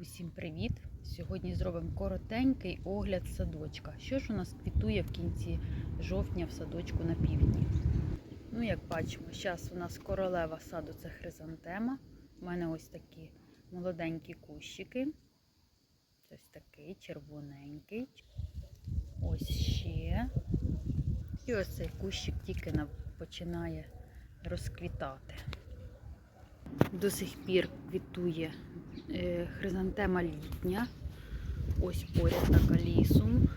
Усім привіт! Сьогодні зробимо коротенький огляд садочка. Що ж у нас квітує в кінці жовтня в садочку на півдні? Ну, як бачимо, зараз у нас королева саду це хризантема. У мене ось такі молоденькі кущики. Ось такий червоненький. Ось ще. І ось цей кущик тільки починає розквітати. До сих пір квітує е, хризантема літня. Ось поряд така лісом.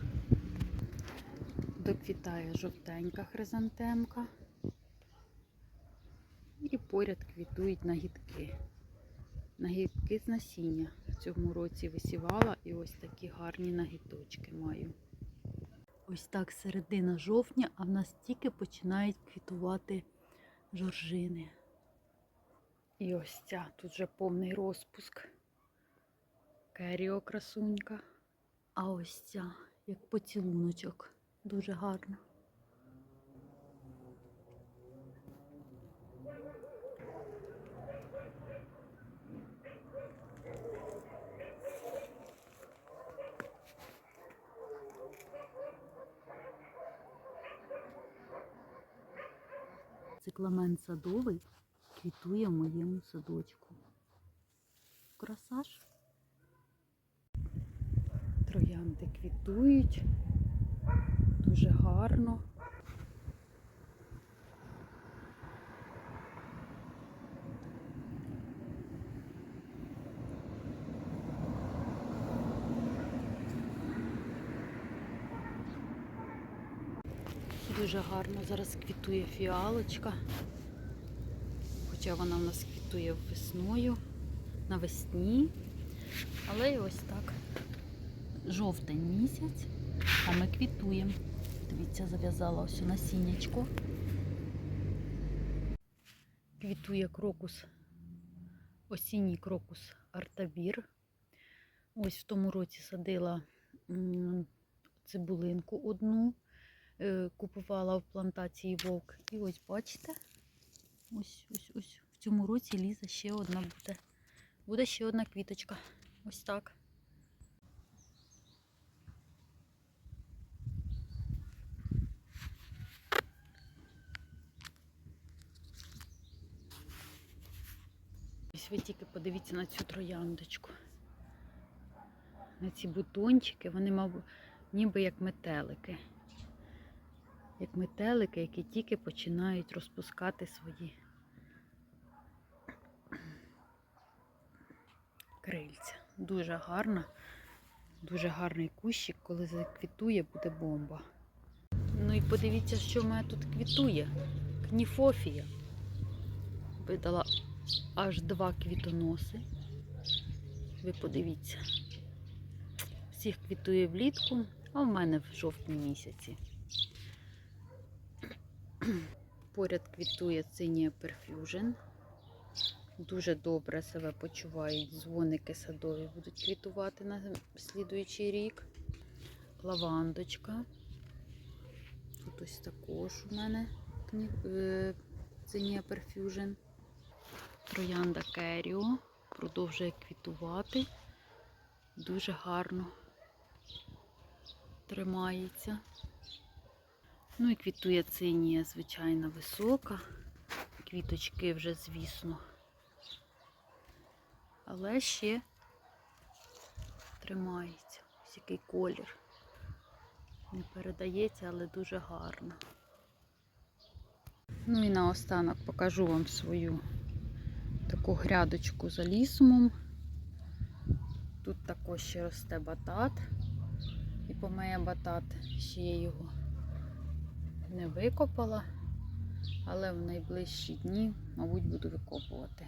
Доквітає жовтенька хризантемка. І поряд квітують нагідки. Нагідки з насіння. В цьому році висівала і ось такі гарні нагідочки маю. Ось так середина жовтня, а в нас тільки починають квітувати жоржини. І ось ця тут вже повний розпуск. Керіо красунька. А ось ця, як поцілуночок, дуже гарна. Цикламен садовий квітує в моєму садочку. Красаж. Троянди квітують. Дуже гарно. Дуже гарно зараз квітує фіалочка. Хоча вона в нас квітує весною, навесні. Але і ось так. Жовтень місяць, а ми квітуємо. Дивіться, зав'язала ось насіннячко. Квітує крокус, осінній крокус Артабір. Ось в тому році садила цибулинку одну, е, купувала в плантації вовк. І ось бачите, ось ось ось в цьому році ліза ще одна буде. Буде ще одна квіточка. Ось так. Ось ви тільки подивіться на цю трояндочку. На ці бутончики, вони, мабуть, ніби як метелики. Як метелики, які тільки починають розпускати свої крильця. Дуже гарна, дуже гарний кущик, коли заквітує, буде бомба. Ну і подивіться, що в мене тут квітує. Кніфофія. Видала аж два квітоноси. Ви подивіться. Всіх квітує влітку, а в мене в жовтні місяці. Поряд квітує Цинія Perfusion. Дуже добре себе почувають дзвоники садові, будуть квітувати на слідуючий рік. Лавандочка. Тут ось також у мене Цинія Perfusion. Троянда Керіо продовжує квітувати. Дуже гарно тримається. Ну і квітує цинія, звичайно, висока. Квіточки вже, звісно. Але ще тримається. Ось який колір. Не передається, але дуже гарно. Ну і наостанок покажу вам свою таку грядочку за лісом. Тут також ще росте батат. І помеє батат, ще я його не викопала, але в найближчі дні, мабуть, буду викопувати.